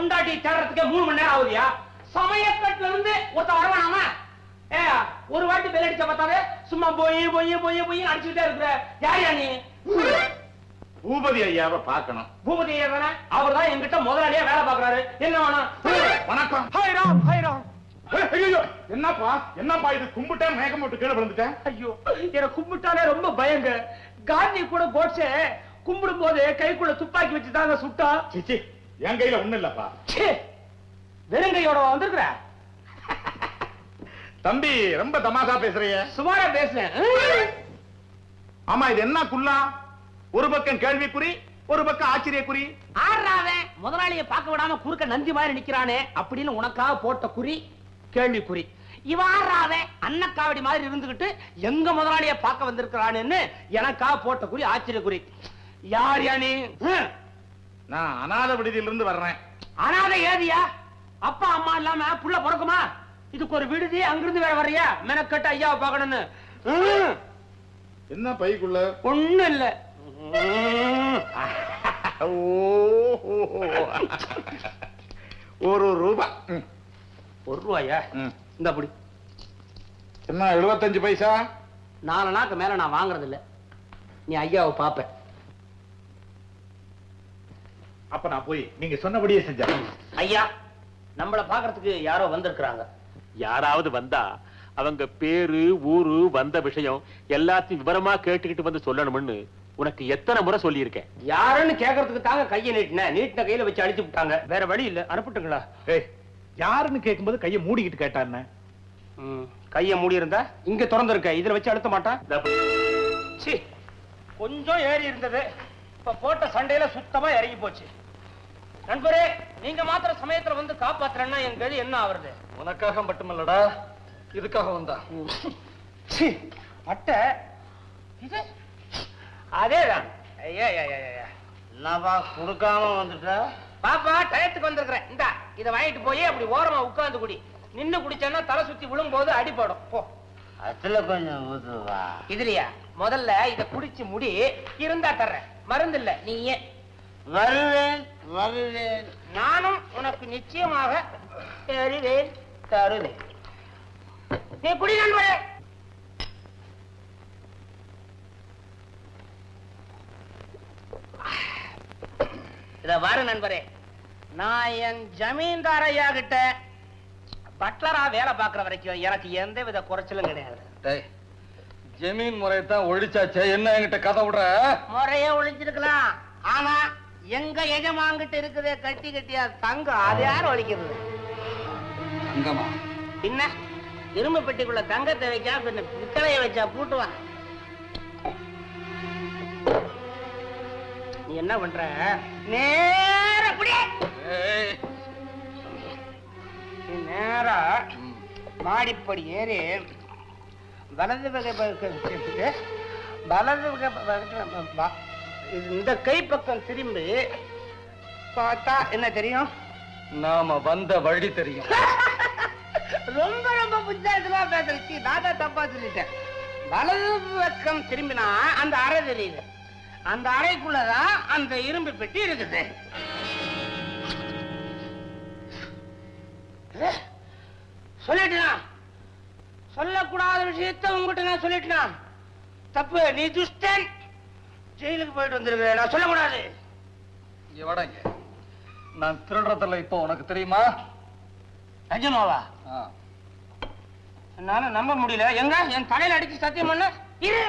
பொண்டாட்டி தேடுறதுக்கே மூணு மணி நேரம் ஆகுதியா? சமயக்கட்டுல இருந்து ஒருத்த வரவானாமா ஏ ஒரு வாட்டி பெல் அடிச்ச பார்த்தாவே சும்மா போய் போய் போய் போய் அடிச்சுட்டே இருக்கிற. யார் நீ? பூபதி ஐயாவை பார்க்கணும். பூபதி தானே? அவர் தான் என்கிட்ட முதலாளியா வேலை பாக்குறாரு என்ன வேணும்? வணக்கம். ஹாய் ராம் ஹாய் என்னப்பா? என்னப்பா இது? கும்பிட்டேன் மேகம் போட்டு கீழே விழுந்துட்டேன். ஐயோ என்ன கும்பிட்டாலே ரொம்ப பயங்க. காந்தி கூட கோட்ஸே கும்பிடும் போது கைக்குள்ள துப்பாக்கி வச்சு தாங்க சுட்டா. சிச்சி என் கையில ஒண்ணு இல்லப்பா. ச்சே, வெறுங்கையோட வந்திருக்கிற? தம்பி ரொம்ப தமாஷா பேசுறிய. சுமாரா பேசுறேன். ஆமா இது என்ன குல்லா? ஒரு பக்கம் கேள்விக்குறி ஒரு பக்கம் ஆச்சரியக்குறி. ஆடுறாவன் முதலாளிய பார்க்க விடாம குறுக்க நந்தி மாதிரி நிக்கிறானே அப்படின்னு உனக்காக போட்ட குறி கேள்விக்குறி. இவ ஆடுறாவன் அன்னக்காவடி மாதிரி இருந்துகிட்டு எங்க முதலாளிய பார்க்க வந்திருக்கிறானேன்னு எனக்காக போட்ட குறி ஆச்சரியக்குறி. யார் யா நீ? ஹம். நான் அநாத விடுதியிலிருந்து வர்றேன். அனாதை ஏதியா? அப்பா அம்மா இல்லாம புள்ள பிறக்குமா? இதுக்கு ஒரு விடுதி அங்கிருந்து வேற வர்றியா? மெனக்கட்டு ஐயாவை பார்க்கணும்னு. என்ன பைக்குள்ள? ஒண்ணும் இல்ல. ஒரு ரூபா. ஒரு ரூபாயா. இந்த அப்படி என்ன எழுபத்தஞ்சு பைசா? நாலு நாக்கு மேல நான் வாங்குறது இல்ல நீ ஐயாவை பாப்ப. அப்ப நான் போய் நீங்க சொன்னபடியே செஞ்சேன். ஐயா நம்மள பாக்குறதுக்கு யாரோ வந்திருக்கிறாங்க. யாராவது வந்தா அவங்க பேரு ஊரு வந்த விஷயம் எல்லாத்தையும் விவரமா கேட்டுக்கிட்டு வந்து சொல்லணும்னு உனக்கு எத்தனை முறை சொல்லியிருக்கேன். யாருன்னு கேக்குறதுக்கு தாங்க கையை நீட்டினேன் நீட்டின கையில வச்சு அடிச்சு விட்டாங்க. வேற வழி இல்ல. அனுப்பிட்டுங்களா? ஏய் யாருன்னு கேட்கும்போது கையை மூடிக்கிட்டு கேட்டான்னு ம், கைய மூடி இருந்தா இங்க திறந்து இருக்க இதுல வச்சு அழுத்த மாட்டான் சீ கொஞ்சம் ஏறி இருந்தது. இப்ப போட்ட சண்டையில சுத்தமா இறங்கி போச்சு. நண்பரே நீங்க மாத்திர சமயத்துல வந்து காப்பாத்துறேன்னா என் கதி என்ன ஆவறது? உனக்காக மட்டுமல்லடா இதுக்காக வந்தா. அட்டை. இது? அதேதான். ஐயா என்னப்பா கொடுக்காம வந்துட்ட? பாப்பா டயத்துக்கு வந்திருக்கிறேன். இந்தா இத வாங்கிட்டு போய் அப்படி ஓரமா உட்கார்ந்து குடி. நின்னு குடிச்சேன்னா தலை சுத்தி விழும்போது அடிபடும் போ. அதுல கொஞ்சம் ஊத்துவா. இதுலயா? முதல்ல இத குடிச்சு முடி இருந்தா தர்றேன். மருந்து இல்ல நீ ஏன் வருவேன். வருவேன். நானும் உனக்கு நிச்சயமாக தருவேன் தருவேன். நீ குடி நண்பரே. இத பாரு நண்பரே. நான் என் ஜமீன்தார் ஐயா கிட்ட பட்லரா வேலை பார்க்கிற வரைக்கும் எனக்கு எந்த வித குறைச்சலும் கிடையாது. டேய் ஜமீன் முறையை தான் ஒழிச்சாச்சே. என்ன என்கிட்ட கதை விடுற? முறைய ஒழிச்சிருக்கலாம் ஆனா எங்க எஜமாங்கிட்ட இருக்குதே கட்டி கட்டியா தங்கம் அது யார் ஒழிக்கிறது? அங்கம்மா என்ன இரும்பு பெட்டிக்குள்ள தங்கத்தை வைக்கா பின்ன பித்தளைய வச்சா பூட்டுவான். நீ என்ன பண்ற? நேர குடியே நேரா மாடிப்படி ஏறி வலது வகை வலது வகை இந்த கை பக்கம் திரும்பி பார்த்தா என்ன தெரியும்? நாம வந்த வழி தெரியும். ரொம்ப ரொம்ப புத்தாயத்துல பேசுறச்சு தான் தப்பா சொல்லிட்டேன். வலது பக்கம் திரும்பினா அந்த அறை தெரியுது. அந்த அறைக்குள்ளதான் அந்த இரும்பு பெட்டி இருக்குது. ஏ, சொல்லிட்டேனா? சொல்லக்கூடாத விஷயத்த உங்ககிட்ட நான் சொல்லிட்டேனா? தப்பு நீ துஷ்டன். ஜெயிலுக்கு போயிட்டு வந்திருக்க நான் சொல்லக்கூடாது. இங்க வடங்க. நான் திருடுறதில்ல இப்போ உனக்கு தெரியுமா? நிஜமாவா. என்னால நம்ப முடியல. எங்க? என் தலையில அடிச்சு சத்தியம் பண்ண. இரு.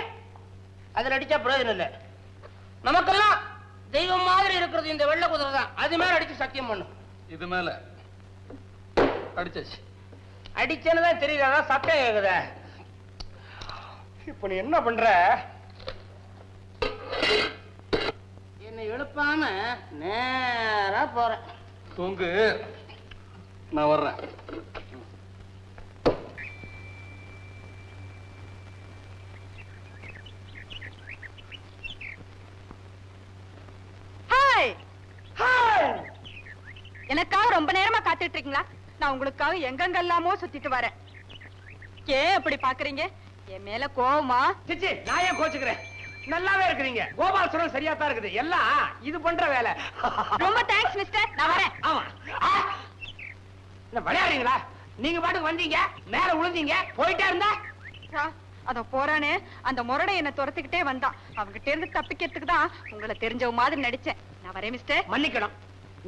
அதுல அடிச்சா பிரயோஜனம் இல்ல. நமக்கெல்லாம் தெய்வம் மாதிரி இருக்கிறது இந்த வெள்ளை குதிரை தான். அது மேல அடிச்சு சத்தியம் பண்ணு. இது மேல. அடிச்சாச்சு. அடிச்சேன்னு தான் தெரியல அதான் சத்தம் கேக்குதே. இப்ப நீ என்ன பண்ற? என்னை எழுப்பாம நேரா போற தூங்கு. நான் வர்றேன். ஹாய் எனக்காக ரொம்ப நேரமா காத்துட்டு இருக்கீங்களா நான் உங்களுக்காக எங்கெங்கெல்லாமோ சுத்திட்டு வரேன். ஏன் அப்படி பாக்குறீங்க? என் மேல கோவமா? நான் ஏன் கோச்சுக்கிறேன்? நல்லாவே இருக்கிறீங்க. கோபால் சரியா தான் இருக்குது. எல்லாம் இது பண்ற வேலை. ரொம்ப தேங்க்ஸ் மிஸ்டர் நான் வரேன். ஆமா. விளையாடுறீங்களா? நீங்க பாட்டுக்கு வந்தீங்க மேல விழுந்தீங்க போயிட்டே இருந்தா? அத போறானே. அந்த முரடை என்ன துரத்துக்கிட்டே வந்தான். அவங்கிட்ட இருந்து தப்பிக்கிறதுக்கு தான் உங்களை தெரிஞ்சவ மாதிரி நடிச்சேன். நான் வரேன் மிஸ்டர் மன்னிக்கணும்.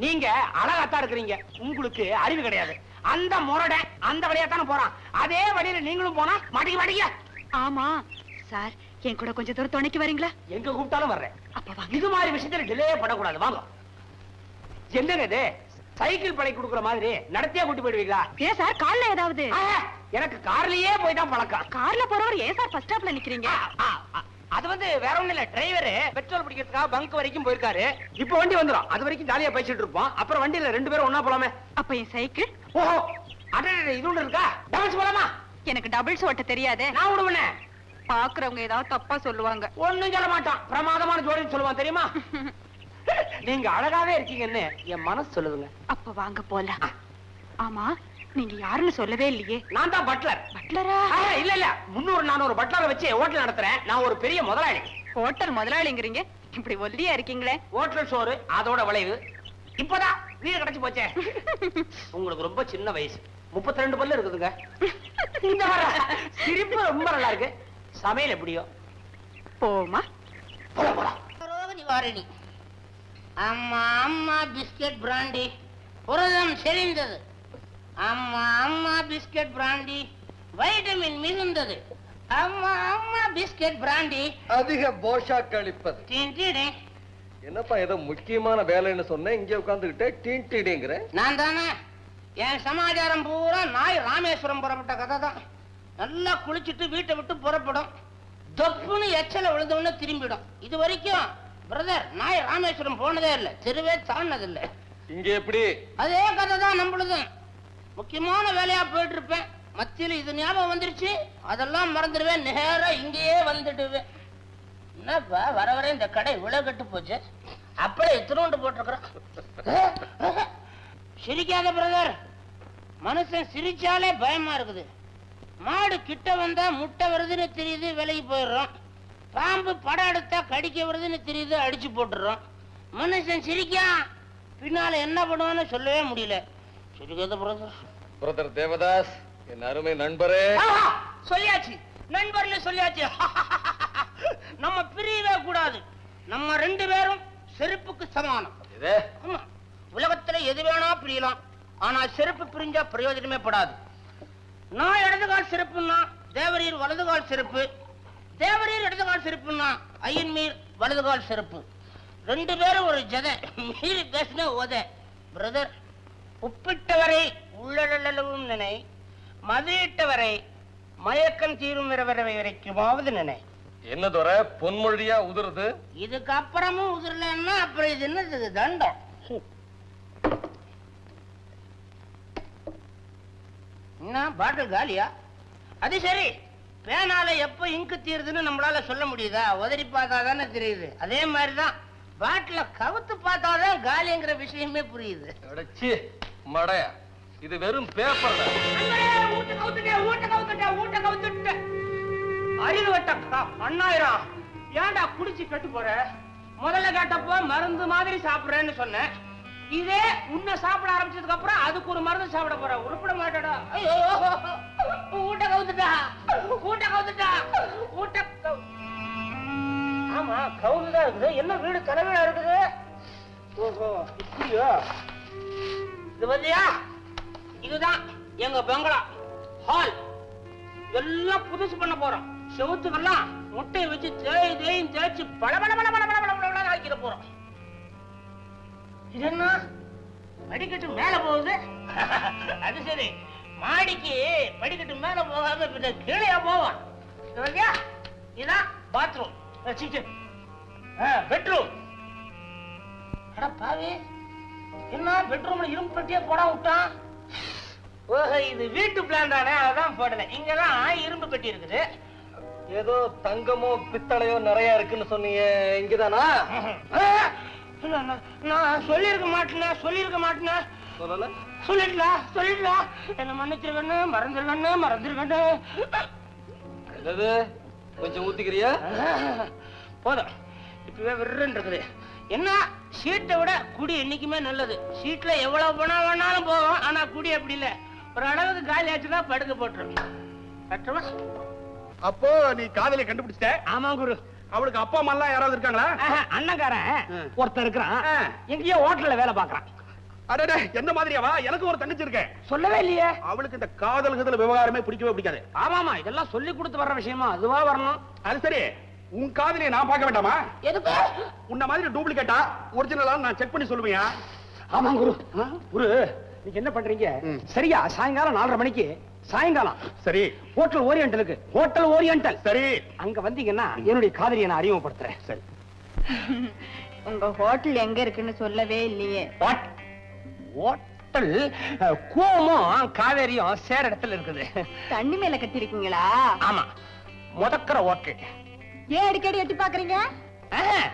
நீங்க அழகாத்தான் இருக்கிறீங்க. உங்களுக்கு அறிவு கிடையாது. அந்த முரட அந்த வழியா தானே போறான். அதே வழியில நீங்களும் போனா மாட்டிக்க மாட்டீங்க ஆமா சார் என் கூட கொஞ்சம் தூரம் துணைக்கு வரீங்களா? எங்க கூப்பிட்டாலும் வர்றேன். அப்ப வாங்க. இது மாதிரி விஷயத்துல டிலே பண்ணக்கூடாது வாங்க. என்னங்க இது? சைக்கிள் படை கொடுக்குற மாதிரி நடத்தியா கூட்டி போயிடுவீங்களா? ஏன் சார்? கால்ல ஏதாவது? எனக்கு கார்லயே போய் தான் பழக்கம். கார்ல போறவர் ஏன் சார் ஃபர்ஸ்ட் ஸ்டாப்ல நிக்கிறீங்க? அது வந்து வேற ஒண்ணும் இல்ல. டிரைவர் பெட்ரோல் பிடிக்கிறதுக்காக பங்க் வரைக்கும் போயிருக்காரு. இப்போ வண்டி வந்துரும். அது வரைக்கும் ஜாலியா பேசிட்டு இருப்போம். அப்புறம் வண்டியில ரெண்டு பேரும் ஒண்ணா போலாமே. அப்ப என் சைக்கிள்? ஓஹோ. அடடே இது ஒண்ணு இருக்கா? டான்ஸ் போலாமா? எனக்கு டபுள்ஸ் ஓட்ட தெரியாதே. நான் விடுவேனே பாக்குறவங்க ஏதாவது தப்பா சொல்லுவாங்க. ஒண்ணும் சொல்ல மாட்டான். பிரமாதமான ஜோடின்னு சொல்லுவான் தெரியுமா? நீங்க அழகாவே இருக்கீங்கன்னு என் மனசு சொல்லுதுங்க. அப்ப வாங்க போலாம். ஆமா நீங்க யாருன்னு சொல்லவே இல்லையே. நான் தான் பட்லர் பட்லரா இல்ல இல்ல. முன்னூறு நானூறு பட்லரை வச்சு ஹோட்டல் நடத்துறேன். நான் ஒரு பெரிய முதலாளி. ஹோட்டல் முதலாளிங்கிறீங்க? இப்படி ஒல்லியா இருக்கீங்களே. ஹோட்டல் சோறு அதோட விளைவு. இப்பதான் வீடு கிடைச்சு போச்சே. உங்களுக்கு ரொம்ப சின்ன வயசு. முப்பத்தி ரெண்டு பல்லு இருக்குதுங்க. இந்த வர சிரிப்பு ரொம்ப நல்லா இருக்கு. சமையல் எப்படியோ? போமா நிவாரணி அம்மா அம்மா பிஸ்கெட் பிராண்டி. புரதம் செறிந்தது. அம்மா அம்மா பிஸ்கெட் பிராண்டி. வைட்டமின் மிகுந்தது. அம்மா அம்மா பிஸ்கெட் பிராண்டி. அதிக போஷா கழிப்பது. என்னப்பா ஏதோ முக்கியமான வேலைன்னு சொன்னேன் இங்க உட்காந்துக்கிட்டே டீன்டிடிங்கிற நான் தானே? என் சமாச்சாரம் பூரா நாய் ராமேஸ்வரம் புறப்பட்ட கதை தான் நல்லா குளிச்சுட்டு வீட்டை விட்டு புறப்படும். தொப்புன்னு எச்சல விழுந்தவொடனே திரும்பிடும். இது வரைக்கும் பிரதர் நாய் ராமேஸ்வரம் போனதே இல்லை. தெருவே தாண்டது இல்லை இங்க எப்படி? அதே கதை தான் நம்மளுதும். முக்கியமான வேலையா போயிட்டு இருப்பேன் மத்தியில இது ஞாபகம் வந்துருச்சு. அதெல்லாம் மறந்துடுவேன். நேரா இங்கேயே வந்துடுவேன். என்னப்பா வர வர இந்த கடை இவ்வளவு கட்டு போச்சு. அப்படியே இத்தினோண்டு போட்டிருக்கிறோம். சிரிக்காத பிரதர் மனுஷன் சிரிச்சாலே பயமா இருக்குது. மாடு கிட்ட வந்தா முட்டை வருதுன்னு தெரியுது விலைக்கு போயிடுறோம். பாம்பு படம் எடுத்தா கடிக்க வருதுன்னு தெரியுது அடிச்சு போட்டுறோம் மனுஷன் சிரிக்கான் பின்னால என்ன பண்ணுவான்னு சொல்லவே முடியல. சிரிக்காத பிரதர் பிரதர் தேவதாஸ் என் அருமை நண்பரே. சொல்லியாச்சு. நண்பர்ல சொல்லியாச்சு. நம்ம பிரியவே கூடாது. நம்ம ரெண்டு பேரும் செருப்புக்கு சமானம். உலகத்துல எது வேணா பிரியலாம். ஆனா செருப்பு பிரிஞ்சா பிரயோஜனமே படாது. நான் இடது கால் செருப்புன்னா தேவரீர் வலது கால் செருப்பு தேவரீர் இடது கால் செருப்புன்னா ஐயன்மீர் வலது கால் செருப்பு ரெண்டு பேரும் ஒரு ஜதை. மீறி பேசின உத பிரதர் உப்பிட்டவரை உள்ளளவும் நினை மதியிட்டவரை மயக்கம் தீரும் வரவரை வரைக்குமாவது நினை. என்ன துற பொன்மொழியா உதிருது? இதுக்கு அப்புறமும் உதிரலன்னா அப்புறம் இது என்னது? தண்டம். என்ன பாட்டில் காலியா? அது சரி. பேனால எப்ப இங்கு தீருதுன்னு நம்மளால சொல்ல முடியுதா? உதறி பார்த்தா தானே தெரியுது. அதே மாதிரிதான் பாட்டில கவுத்து பார்த்தாதான் காலிங்கிற விஷயமே புரியுது. மடையா. இது வெறும் பேப்பர் அண்ணே, ஊட்ட கவுத்துட்டேன், ஊட்ட கவுத்துட்டேன், ஊட்ட கவுத்துட்டேன். அறிவு வெட்ட அண்ணாயிரம் ஏன்டா குடிச்சு கெட்டு போற? முதல்ல கேட்டப்போ மருந்து மாதிரி சாப்பிடுறேன்னு சொன்னேன். இதே உன்னை சாப்பிட ஆரம்பிச்சதுக்கு அப்புறம் அதுக்கு ஒரு மருந்து சாப்பிட போற. உருப்பிட மாட்டடா. ஐயோ. ஊட்ட கவுத்துட்டா. ஊட்ட கவுத்துட்டா. ஊட்ட ஆமா கவுந்துதான் இருக்குது. என்ன வீடு கனவீடா இருக்குது? ஓஹோ இப்படியோ? இது பத்தியா? இதுதான் எங்க பங்களா. ஹால் எல்லாம் புதுசு பண்ண போறோம். செவுத்துக்கெல்லாம் முட்டையை வச்சு தேய் தேயும் தேய்ச்சி பல பல பல பல பல பல ஆக்கிட போறோம். இது என்ன? படிக்கட்டு மேல போகுது. அது சரி. மாடிக்கு படிக்கட்டு மேல போகாம கீழே போவான்? இதான் பாத்ரூம். பெட்ரூம். அட பாவி. என்ன பெட்ரூம்ல இரும்பு பெட்டியே போட விட்டான் ஓஹோ இது வீட்டு பிளான் தானே? அதான் போடல. இங்கதான் இரும்பு பெட்டி இருக்குது. ஏதோ தங்கமோ பித்தளையோ நிறைய இருக்குன்னு சொன்னீங்க. இங்கதானா? நான்- நான் சொல்லியிருக்க மாட்டேனே சொல்லியிருக்க மாட்டேனே சொல்லல? சொல்லிடலாம் சொல்லிடலாம் என்ன மன்னிச்சிருக்கண்ணு மறந்துருக்கண்ணு மறந்துருக்கண்ணு என்னது? கொஞ்சம் ஊத்திக்கிறியா? போதும். இப்பவே விருன்னு இருக்குது என்ன? சீட்டை விட குடி என்னைக்குமே நல்லது. சீட்ல எவ்வளவு பணம் வேணாலும் போகும் ஆனா குடி அப்படி இல்ல. ஒரு அளவுக்கு காலி ஆச்சுன்னா படுக்க போட்டுரும். கட்டுமா? அப்போ நீ காதலியை கண்டுபிடிச்சிட்ட? ஆமா குரு. அவளுக்கு அப்பா அம்மா எல்லாம் யாராவது இருக்காங்களா? ம். ஒருத்தன் இருக்கிறான். எங்கேயோ ஹோட்டல்ல வேலை பாக்குறான் அடடே எந்த மாதிரியாவா? எனக்கு ஒரு தங்கச்சி இருக்கேன் சொல்லவே இல்லையே. அவளுக்கு இந்த காதல் கதல் விவகாரமே பிடிக்கவே பிடிக்காது. ஆமாமா இதெல்லாம் சொல்லி கொடுத்து வர்ற விஷயமா? அதுவா வரணும். அது சரி. உன் காதலியை நான் பார்க்க வேண்டாமா? எதுக்கு? உன்ன மாதிரி டூப்ளிகேட்டா ஒரிஜினலா நான் செக் பண்ணி சொல்லுவியா? ஆமா குரு. குரு நீங்க என்ன பண்றீங்க. சரியா சாயங்காலம் நாலரை மணிக்கு சாயங்காலம். சரி. ஹோட்டல் ஓரியண்டலுக்கு ஹோட்டல் ஓரியண்டல் சரி. அங்க வந்தீங்கன்னா என்னுடைய காதலியை நான் அறிமுகப்படுத்துறேன். சரி. உங்க ஹோட்டல் எங்க இருக்குன்னு சொல்லவே இல்லையே. வாட் ஹோட்டல் அஹ், கூவமும் காவேரியும் சேர இடத்துல இருக்குது. தண்ணி மேல கட்டிருக்கீங்களா ஆமா. முதக்கிற ஹோட்டல் ஏன் அடிக்கடி எட்டி பாக்குறீங்க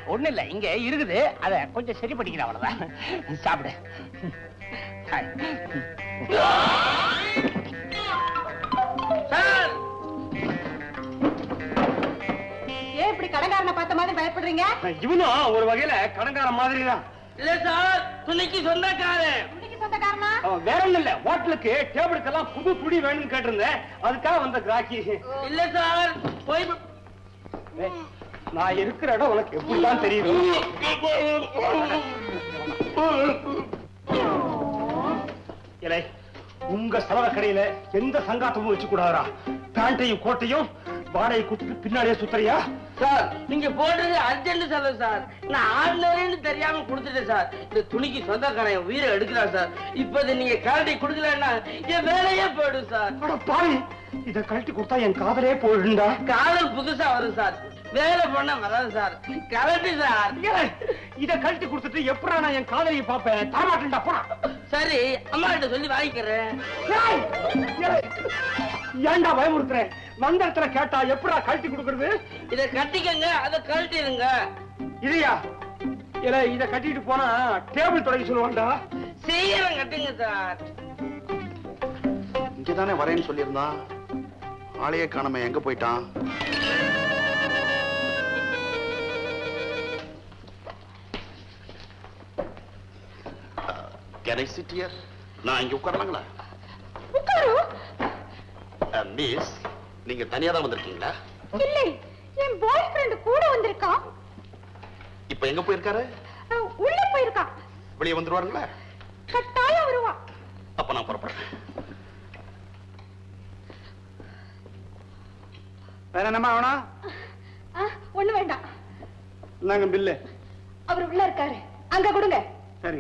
ஒண்ணு இல்ல. இங்க இருக்குது. அத கொஞ்சம் சரி பண்ணிக்கிறேன் அவ்வளவுதான். சாப்பிடு. பயப்படுறீங்க? இவனும் ஒரு வகையில கடங்கார மாதிரி தான் இல்ல சார் துணிக்கு சொந்தக்காரன். வேற ஒண்ணும் இல்ல ஹோட்டலுக்கு டேபிளுக்கெல்லாம் புது துணி வேணும்னு கேட்டிருந்தேன். அதுக்காக வந்த கிராக்கி. இல்ல சார் போய் நான் இருக்கிற இடம் உனக்கு எப்படிதான் தெரியும்? இலை உங்க செலவ கடையில எந்த சங்காத்தமும் வச்சு கூடாதா பேண்டையும் கோட்டையும் வாடகை கொடுத்துட்டு பின்னாடியே சுத்தறியா? சார் நீங்க போடுறது அர்ஜென்ட் செலவு சார். நான் ஆர்டினரின்னு தெரியாம கொடுத்துட்டேன் சார். இந்த துணிக்கு சொந்தக்காரன் என் உயிரை எடுக்கிறான் சார். இப்ப நீங்க கரண்டி கொடுக்கலன்னா என் வேலையே போயிடும் சார். பாவி இத கழட்டி கொடுத்தா என் காதலே போயிடுண்டா காதல் புதுசா வரும் சார். வேலை பண்ண வராது சார். கரண்டி சார். இத கழட்டி கொடுத்துட்டு எப்படா நான் என் காதலியை பாப்பேன் தரமாட்டேன்டா போடா. சரி அம்மா கிட்ட சொல்லி வாங்கிக்கிறேன். ஏன்டா பயமுறுத்துறேன்? வந்த இடத்துல கேட்டா எப்படா கழட்டி கொடுக்கறது? இத கட்டிக்கங்க அதை கழட்டிடுங்க. இல்லையா இல்ல இத கட்டிட்டு போனா டேபிள் தொடங்கி சொல்லுவான்டா. சீக்கிரம் கட்டுங்க சார். இங்கதானே வரேன்னு சொல்லியிருந்தான் ஆளையே காணாம எங்க போயிட்டான்? கேன் ஐ சிட் ஹியர் நான் இங்க உட்காரலாங்களா? மிஸ் நீங்க தனியா தான் வந்திருக்கீங்களா? இல்லை என் பாய் ஃப்ரெண்ட் கூட வந்திருக்கான். இப்ப எங்க போயிருக்காரு? உள்ள போயிருக்கான் வெளியே வந்துருவாருங்களா? கட்டாயம் வருவான் அப்ப நான் புறப்படுறேன். வேற என்னமா வேணா அஹ், ஒண்ணு வேண்டாம். நாங்க பில்லு. அவர் உள்ள இருக்காரு. அங்க கொடுங்க. சார்.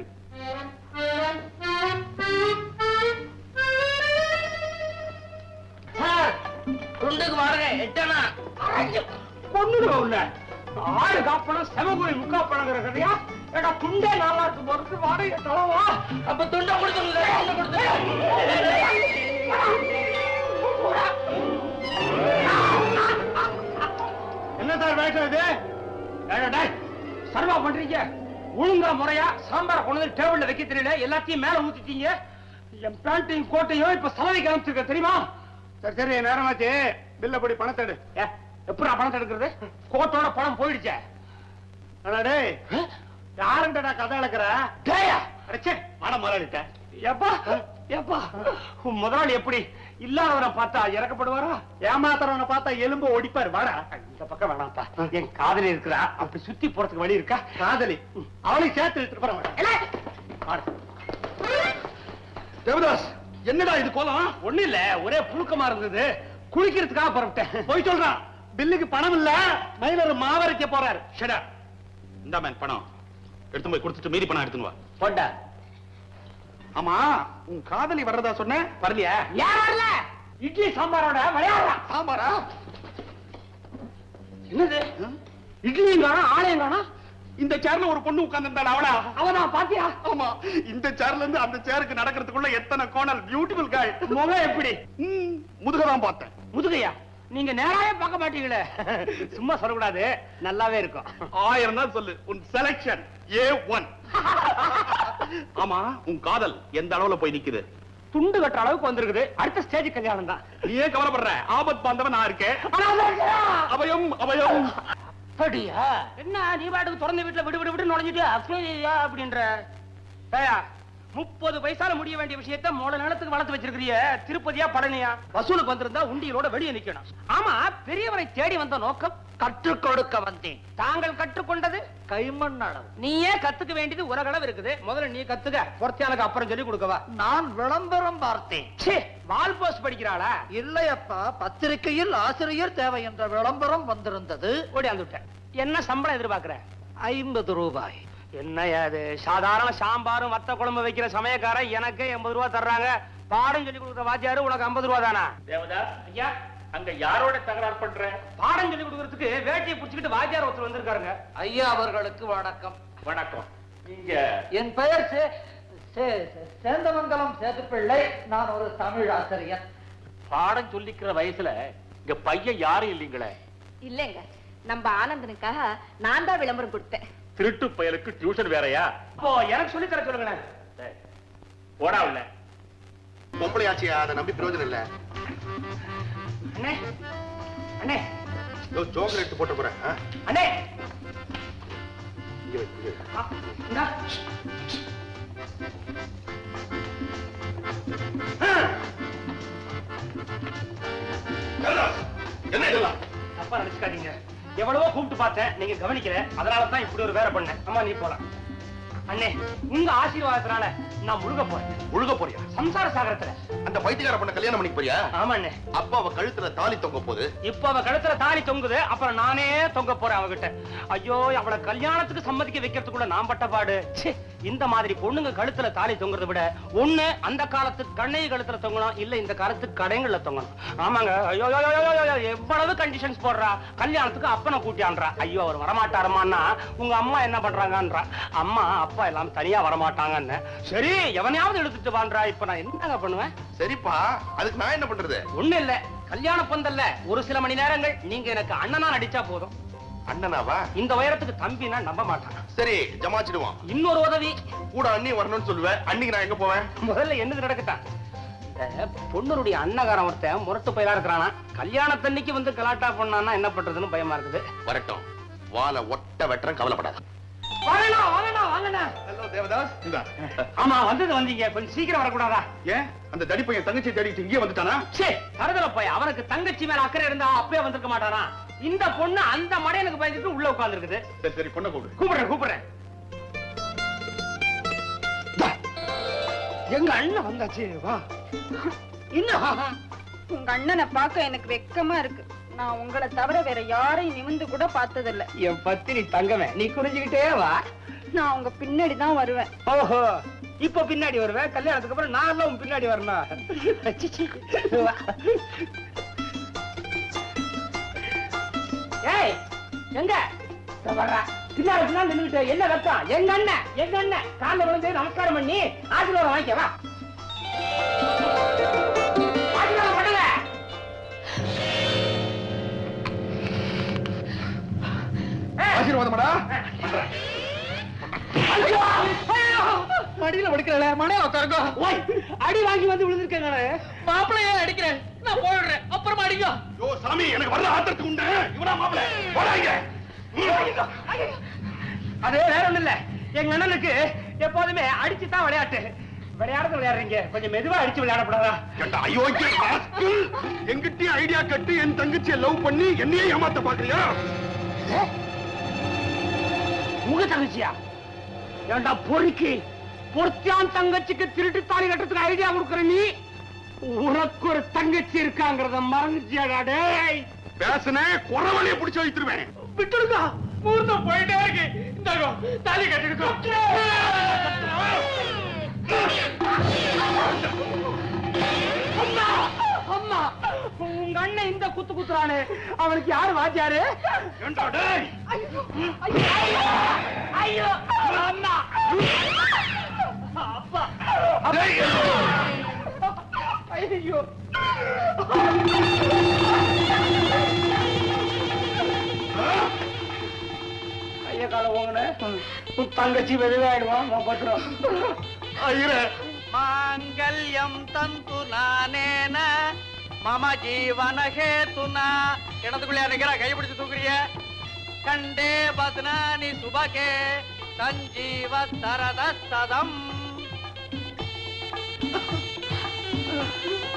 எட்டனா பொண்ணுங்க உள்ள ஆடு காப்பணம் செவகுழி முக்கா பணங்கிற கதையா? ஏடா துண்டே நல்லா இருக்கு பொறுத்து வாடகை தளவா அப்ப துண்டை கொடுத்துருங்க துண்டை கொடுத்துருங்க. என்ன சார் இது? சர்வா பண்றீங்க. ஒழுங்கா முறையா சாம்பார் கொண்டு வந்து டேபிள்ல வைக்க தெரியல. எல்லாத்தையும் மேல ஊத்திட்டீங்க. என் பேண்ட்டையும் கோட்டையும் இப்ப சலவைக்கு அனுப்பிச்சிருக்க தெரியுமா? சரி சரி நேரமாச்சு பில்ல படி பணத்தை எடு. ஏ, எப்படிடா பணத்தை எடுக்கிறது? கோட்டோட பணம் போயிடுச்சே. அடா டேய்? யாருண்டடா கதை அளக்குற டேயா! அடச்சே. மாட முதலாளிட்ட எப்பா? எப்பா? உன் முதலாளி எப்படி? இல்லாதவனை பார்த்தா இறக்கப்படுவாரா? ஏமாத்துறவனை பார்த்தா எலும்பு ஒடிப்பாரு. வாடா. இந்த பக்கம் வேணாம்ப்பா. என் காதலி இருக்கிறா. அப்படி சுத்தி போறதுக்கு வழி இருக்கா? காதலி. அவளையும் சேர்த்து எடுத்துட்டு தேவதாஸ் என்னடா இது கோலம்? ஒண்ணு இல்ல. ஒரே புழுக்கமா இருந்தது. குளிக்கிறதுக்காக புறப்பட்டேன். போய் சொல்றான் பில்லுக்கு பணம் இல்ல. மயிலர் மாவரைக்க போறாரு. ஷடா. இந்த மேன் பணம். எடுத்து போய் கொடுத்துட்டு மீதி பணம் எடுத்துன்னு வா. போட்டா ஆமா உன் காதலி வர்றதா சொன்ன? வரலையா? யார் வரல? இட்லி சாம்பாரோட விளையாடுறான் சாம்பாரா? என்னது? இட்லியும் காணும் ஆலயம் காணும் இந்த சேர்ல ஒரு பொண்ணு உட்கார்ந்திருந்தாள் அவளா? அவனா பாத்தியா? ஆமா இந்த சேர்ல இருந்து அந்த சேருக்கு நடக்கிறதுக்குள்ள எத்தனை கோணல் பியூட்டிஃபுல் காய் முகம் எப்படி? முதுகதான் பார்த்தேன். முதுகையா? நீங்க நேராவே பார்க்க மாட்டீங்களே. சும்மா சொல்லக்கூடாது. நல்லாவே இருக்கும். ஆயிரம் தான் சொல்லு. உன் செலக்ஷன் ஏ ஒன் ஆமா உன் காதல் எந்த அளவுல போய் நிக்குது? துண்டு கட்டுற அளவுக்கு வந்திருக்குது. அடுத்த ஸ்டேஜ் கல்யாணம் தான். நீ ஏன் கவலைப்படுற? ஆபத் பாந்தவன் நான் இருக்கேன்? அபயம் அபயம். அப்படியா? என்ன நீ பாட்டுக்கு திறந்த வீட்டுல விடு விடு விடு நுழைஞ்சிட்டு அப்படின்ற. ஏயா முப்பது பைசால முடிய வேண்டிய விஷயத்த மூல நிலத்துக்கு வளர்த்து வச்சிருக்கிறிய? திருப்பதியா பழனியா? வசூலுக்கு வந்திருந்தா உண்டியலோட வெளியே நிக்கணும். ஆமா பெரியவரை தேடி வந்த நோக்கம்? கற்றுக் கொடுக்க வந்தேன். தாங்கள் கற்றுக்கொண்டது? கைமண் அளவு. நீயே கத்துக்க வேண்டியது உலகளவு இருக்குது. முதல்ல நீ கத்துக்க. பொறுத்தியானுக்கு அப்புறம் சொல்லி கொடுக்கவா? நான் விளம்பரம் பார்த்தேன். ச்சே வால் போஸ்ட் படிக்கிறாளா? இல்லையப்பா பத்திரிகையில் ஆசிரியர் தேவை என்ற விளம்பரம் வந்திருந்தது. ஓடியாந்து விட்டேன் என்ன சம்பளம் எதிர்பார்க்கிற? ஐம்பது ரூபாய். என்ன அது? சாதாரண சாம்பாரும் வத்த குழம்பு வைக்கிற சமயக்காரன் எனக்கு எண்பது ரூபா தர்றாங்க. பாடம் சொல்லி கொடுக்குற வாத்தியாரு உனக்கு ஐம்பது ரூபா தானா? தேவதாஸ் ஐயா அங்க யாரோட தகராறு பண்ற? பாடம் சொல்லி கொடுக்கறதுக்கு வேட்டியை புடிச்சுக்கிட்டு வாத்தியார் ஒருத்தர் வந்திருக்காருங்க. ஐயா அவர்களுக்கு வணக்கம். வணக்கம். நீங்க என் பெயர் சேந்தமங்கலம் சேதுப்பிள்ளை. நான் ஒரு தமிழ் ஆசிரியர். பாடம் சொல்லிக்கிற வயசுல இங்க பையன் யாரும் இல்லீங்களே? இல்லைங்க. நம்ம ஆனந்தனுக்காக நான் தான் விளம்பரம் கொடுத்தேன். திருட்டு பயலுக்கு டியூஷன் வேறயா? அப்போ எனக்கு சொல்லி தர சொல்லுங்களேன். டேய், போடா உள்ள. பொம்பளையாச்சியா அதை நம்பி பிரயோஜனம் இல்ல. அண்ணே அண்ணே. ஜோக்கர் எடுத்து போட்டு போறேன்? அண்ணே. இங்க இங்க இந்தா. என்ன இதெல்லாம்? தப்பா நினைச்சுக்காதீங்க. எவ்வளவோ கூப்பிட்டு பார்த்தேன் நீங்க கவனிக்கல. அதனால தான் இப்படி ஒரு வேற பண்ணேன். அம்மா நீ போலாம். அண்ணே உங்க ஆசீர்வாதத்தினால நான் முழுக போறேன். முழுக போறியா? சம்சார சாகரத்துல. அந்த பைத்தியக்கார பண்ண கல்யாணம் பண்ணிக்க போறியா? ஆமா அண்ணே அப்பா அவ கழுத்துல தாலி தொங்க போகுது. இப்ப அவ கழுத்துல தாலி தொங்குது அப்புறம் நானே தொங்க போறேன் அவகிட்ட. ஐயோ அவளை கல்யாணத்துக்கு சம்மதிக்க வைக்கிறதுக்குள்ள நான் பட்ட பாடு. இந்த மாதிரி பொண்ணுங்க கழுத்துல தாலி தொங்குறத விட ஒண்ணு அந்த காலத்து கண்ணை கழுத்துல தொங்கணும் இல்ல இந்த காலத்து கடைங்கள்ல தொங்கணும் ஆமாங்க. ஐயோ எவ்வளவு கண்டிஷன்ஸ் போடுறா. கல்யாணத்துக்கு அப்பனை கூட்டியான்றா. ஐயோ அவர் வரமாட்டாரம்மான்னா உங்க அம்மா என்ன பண்றாங்கன்றா. அம்மா அப்பா எல்லாம் தனியா வரமாட்டாங்கன்னு. சரி எவனையாவது எடுத்துட்டு வான்றா இப்ப நான் என்னங்க பண்ணுவேன்? சரிப்பா அதுக்கு நான் என்ன பண்றது? ஒண்ணு இல்ல கல்யாண பந்தல்ல ஒரு சில மணி நேரங்கள் நீங்க எனக்கு அண்ணனா நடிச்சா போதும். அண்ணனாவா? இந்த உயரத்துக்கு தம்பினா நம்ப மாட்டான். சரி ஜமாச்சிடுவான் இன்னொரு உதவி. கூட அண்ணி வரணும்னு சொல்லுவேன் அன்னைக்கு நான் எங்க போவேன்? முதல்ல என்னது நடக்கட்டான் பொண்ணுடைய அன்னகாரம் ஒருத்தன் முரட்டு பயிலா இருக்கிறானா? கல்யாணத்தன்னைக்கு வந்து கலாட்டா பண்ணான்னா என்ன பண்றதுன்னு பயமா இருக்குது. வரட்டும். வாழை ஒட்ட வெட்டுறேன் கவலைப்படாத. ஆமா வந்தது வந்தீங்க. கொஞ்சம் சீக்கிரம் வரக்கூடாதா? ஏன்? அந்த தடி பையன் தங்கச்சி தேடிட்டு இங்கே வந்துட்டானா? சே தருதல போய் அவனுக்கு தங்கச்சி மேல அக்கறை இருந்தா அப்பவே வந்திருக்க மாட்டானா? இந்த பொண்ணு அந்த மடையனுக்கு பயந்துட்டு உள்ள உட்கார்ந்து சரி சரி பொண்ணை கூப்பிடு. கூப்பிடுறேன் கூப்பிடுறேன். எங்க அண்ணன் வந்தாச்சு? வா. இன்னும். உங்க அண்ணனை பார்க்க எனக்கு வெக்கமா இருக்கு. நான் உங்களை தவிர வேற யாரையும் நிமிந்து கூட பார்த்ததில்ல. என் பத்தினி தங்கமே நீ குனிஞ்சுக்கிட்டே வா. நான் உங்க பின்னாடி தான் வருவேன். ஓஹோ இப்ப பின்னாடி வருவேன் கல்யாணத்துக்கு அப்புறம் நான் எல்லாம் உன் பின்னாடி வரணும். ஏய் எங்க? வர்றா. பின்னாடி பின்னாடி நின்னுகிட்டு என்ன வெக்கம் எங்க அண்ணன்? எங்க அண்ணன்? காலைல விழுந்து நமஸ்காரம் பண்ணி ஆசீர்வாதம் வாங்கிக்க ஆசீர்வாதமாடா. மடியில படுக்கிறல மனைய உட்காருங்க. அடி வாங்கி வந்து விழுந்திருக்கேன் மாப்பிளையே அடிக்கிறேன். நான் போயிடுறேன். அப்புறமா அடிங்க. யோ சாமி எனக்கு வர்ற ஆத்திரத்துக்கு உண்டு. இவனா மாப்பிள போடாங்க அது வேற ஒண்ணு இல்ல. எங்க அண்ணனுக்கு எப்போதுமே அடிச்சு தான் விளையாட்டு. விளையாடுறது விளையாடுறீங்க. கொஞ்சம் மெதுவா அடிச்சு அயோக்கிய ராஸ்கல் எங்கிட்டயும் ஐடியா கட்டு என் தங்கச்சியை லவ் பண்ணி என்னையே ஏமாத்த பாக்குறியா? உங்க தங்கச்சியா ஏண்டா பொறுக்கி? பொறுத்தியான் தங்கச்சிக்கு திருட்டு தாலி கட்டுறதுக்கு ஐடியா கொடுக்குற நீ? உனக்கு ஒரு தங்கச்சி இருக்காங்கிறத மறந்துச்சியாடா டேய். பேசுனே குறவழிய புடிச்சு வைத்துருவேன். விட்டுடுங்க முகூர்த்தம் போயிட்டே இருக்கு. இந்தாங்க தாலி கட்டிடுங்க. உங்க அண்ணன் இந்த குத்து குத்துறானே. அவனுக்கு யாரு வாத்தியாரு? ஐயோ ஐயோ ஐயோ அம்மா. அப்பா. டேய், ஐயோ. ஐயா கால ஓங்கன. தங்கச்சி வெதுவாயிடுவான் ஐயரே. மாங்கல்யம் தந்து நானேன மம ஜீவனகே துனா இடத்துக்குள்ளே நிக்கிறா? கை பிடிச்சு தூக்குறிய. கண்டே பத்னானி சுபகே சஞ்சீவ சரத சதம்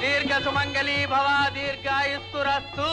தீர்க்க சுமங்கலி பவா தீர்க்காயுஸ்துரஸ்து.